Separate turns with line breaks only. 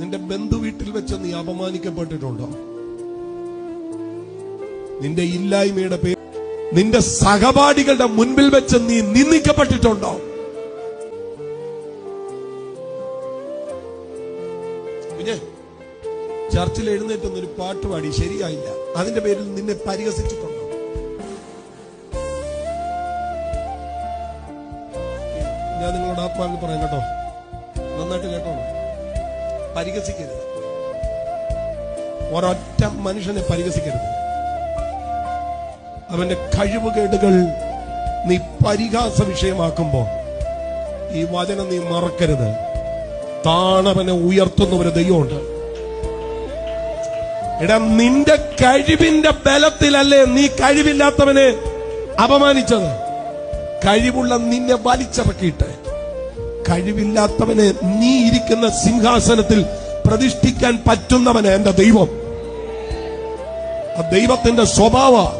നിന്റെ ബന്ധു വീട്ടിൽ വെച്ച് നീ അപമാനിക്കപ്പെട്ടിട്ടുണ്ടോ? നിന്റെ ഇല്ലായ്മയുടെ പേര് നിന്റെ സഹപാഠികളുടെ മുൻപിൽ വെച്ച് നീ നിന്ദിക്കപ്പെട്ടിട്ടുണ്ടോ? കുഞ്ഞെ ചർച്ചിൽ എഴുന്നേറ്റ് ഒരു പാട്ട് പാടി ശരിയായില്ല. അതിന്റെ പേരിൽ നിന്നെ പരിഹസിച്ചിട്ടുണ്ടോ? ഞാൻ നിങ്ങളോട് ആത്മാവിൽ പറയാം കേട്ടോ. നന്നായിട്ട് കേട്ടോ പരിഹസിക്കരുത്. ഒരൊറ്റ മനുഷ്യനെ പരിഹസിക്കരുത്. അവന്റെ കഴിവുകേടുകൾ നീ പരിഹാസ വിഷയമാക്കുമ്പോ ഈ വചനം നീ മറക്കരുത്. താണവനെ ഉയർത്തുന്ന ഒരു ദൈവമുണ്ട്. എടാ നിന്റെ കഴിവിന്റെ ബലത്തിലല്ലേ നീ കഴിവില്ലാത്തവനെ അപമാനിച്ചത്? കഴിവുള്ള നിന്നെ വലിച്ചിറക്കിയിട്ട്. കഴിവില്ലാത്തവനെ നീ ഇരിക്കുന്ന സിംഹാസനത്തിൽ പ്രതിഷ്ഠിക്കാൻ പറ്റുന്നവന് എന്റെ ദൈവം. ആ ദൈവത്തിന്റെ സ്വഭാവ